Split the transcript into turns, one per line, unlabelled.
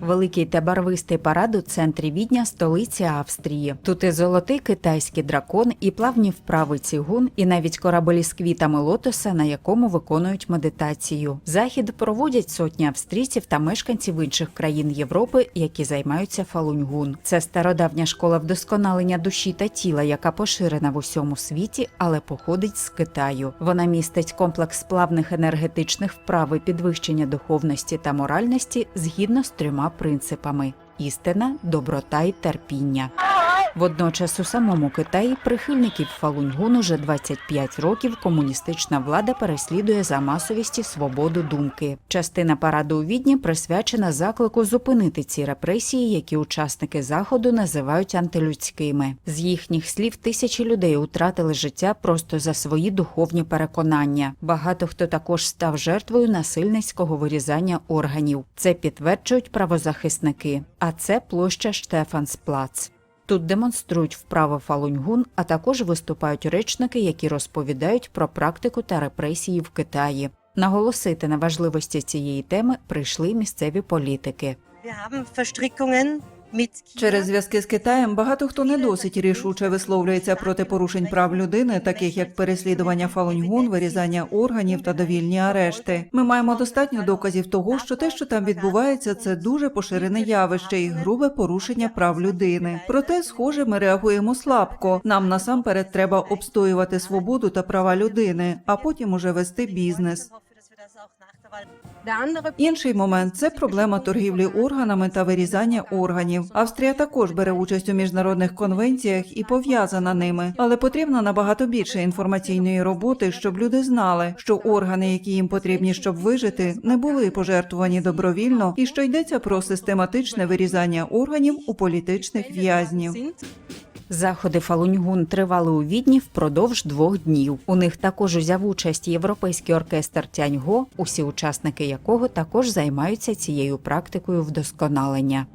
Великий та барвистий парад у центрі Відня, столиці Австрії. Тут і золотий китайський дракон, і плавні вправи цігун, і навіть корабель з квітами лотоса, на якому виконують медитацію. Захід проводять сотні австрійців та мешканців інших країн Європи, які займаються фалуньгун. Це стародавня школа вдосконалення душі та тіла, яка поширена в усьому світі, але походить з Китаю. Вона містить комплекс плавних енергетичних вправ і підвищення духовності та моральності згідно з трьома принципами: істина, доброта і терпіння. Водночас у самому Китаї прихильників Фалуньгун уже 25 років комуністична влада переслідує за масовість і свободу думки. Частина параду у Відні присвячена заклику зупинити ці репресії, які учасники заходу називають антилюдськими. З їхніх слів тисячі людей утратили життя просто за свої духовні переконання. Багато хто також став жертвою насильницького вирізання органів. Це підтверджують правозахисники. А це площа Штефансплац. Тут демонструють вправи фалуньгун, а також виступають речники, які розповідають про практику та репресії в Китаї. Наголосити на важливості цієї теми прийшли місцеві політики.
Через зв'язки з Китаєм багато хто не досить рішуче висловлюється проти порушень прав людини, таких як переслідування фалуньгун, вирізання органів та довільні арешти. Ми маємо достатньо доказів того, що те, що там відбувається, це дуже поширене явище і грубе порушення прав людини. Проте, схоже, ми реагуємо слабко. Нам насамперед треба обстоювати свободу та права людини, а потім уже вести бізнес. Інший момент це проблема торгівлі органами та вирізання органів. Австрія також бере участь у міжнародних конвенціях і пов'язана ними, але потрібно набагато більше інформаційної роботи, щоб люди знали, що органи, які їм потрібні, щоб вижити, не були пожертвувані добровільно, і що йдеться про систематичне вирізання органів у політичних в'язнів.
Заходи фалуньгун тривали у Відні впродовж двох днів. У них також узяв участь європейський оркестр Тяньго, усі учасники якого також займаються цією практикою вдосконалення.